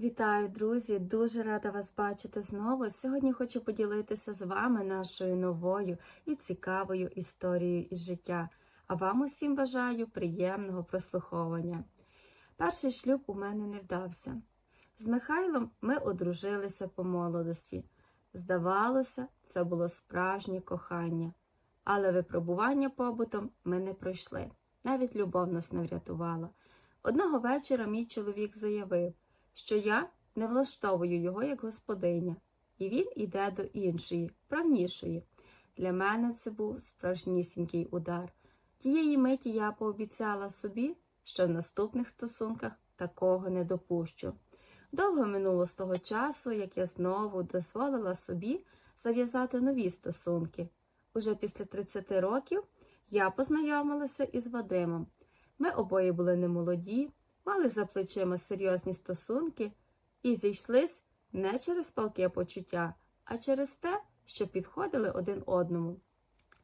Вітаю, друзі! Дуже рада вас бачити знову. Сьогодні хочу поділитися з вами нашою новою і цікавою історією із життя. А вам усім бажаю приємного прослуховування. Перший шлюб у мене не вдався. З Михайлом ми одружилися по молодості. Здавалося, це було справжнє кохання, але випробування побутом ми не пройшли. Навіть любов нас не врятувала. Одного вечора мій чоловік заявив, що я не влаштовую його як господиня, і він іде до іншої, правнішої. Для мене це був справжнісінький удар. Тієї миті я пообіцяла собі, що в наступних стосунках такого не допущу. Довго минуло з того часу, як я знову дозволила собі зав'язати нові стосунки. Уже після 30 років я познайомилася із Вадимом. Ми обоє були немолоді, мали за плечима серйозні стосунки і зійшлись не через палке почуття, а через те, що підходили один одному.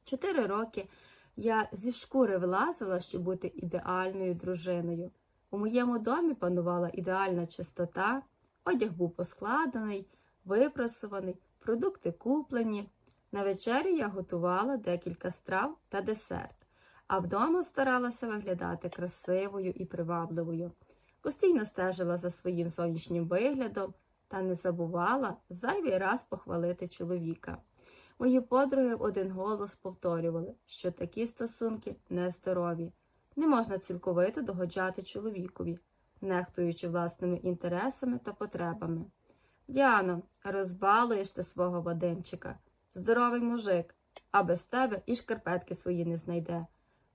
Чотири роки я зі шкури вилазила, щоб бути ідеальною дружиною. У моєму домі панувала ідеальна чистота, одяг був поскладений, випрасуваний, продукти куплені. На вечерю я готувала декілька страв та десерт, а вдома старалася виглядати красивою і привабливою. Постійно стежила за своїм зовнішнім виглядом та не забувала зайвий раз похвалити чоловіка. Мої подруги в один голос повторювали, що такі стосунки нездорові. Не можна цілковито догоджати чоловікові, нехтуючи власними інтересами та потребами. Діано, розбалуєш ти свого Вадимчика. Здоровий мужик, а без тебе і шкарпетки свої не знайде,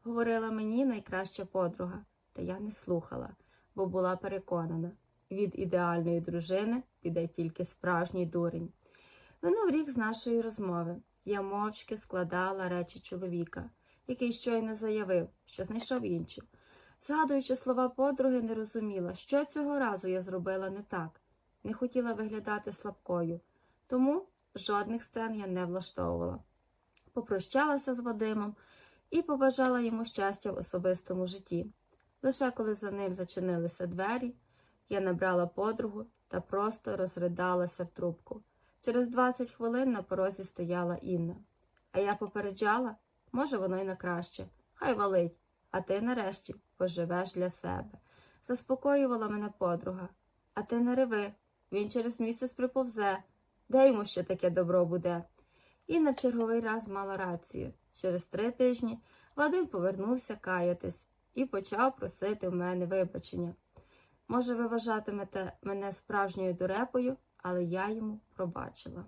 говорила мені найкраща подруга, та я не слухала, бо була переконана, від ідеальної дружини піде тільки справжній дурень. Минув рік з нашої розмови. Я мовчки складала речі чоловіка, який щойно заявив, що знайшов іншу. Згадуючи слова подруги, не розуміла, що цього разу я зробила не так, не хотіла виглядати слабкою, тому жодних сцен я не влаштовувала. Попрощалася з Вадимом і побажала йому щастя в особистому житті. Лише коли за ним зачинилися двері, я набрала подругу та просто розридалася в трубку. Через 20 хвилин на порозі стояла Інна. А я попереджала, може, воно й на краще. Хай валить, а ти нарешті поживеш для себе. Заспокоювала мене подруга. А ти не реви, він через місяць приповзе. Де йому ще таке добро буде? Інна в черговий раз мала рацію. Через три тижні Вадим повернувся каятись і почав просити в мене вибачення. Може, ви вважатимете мене справжньою дурепою, але я йому пробачила.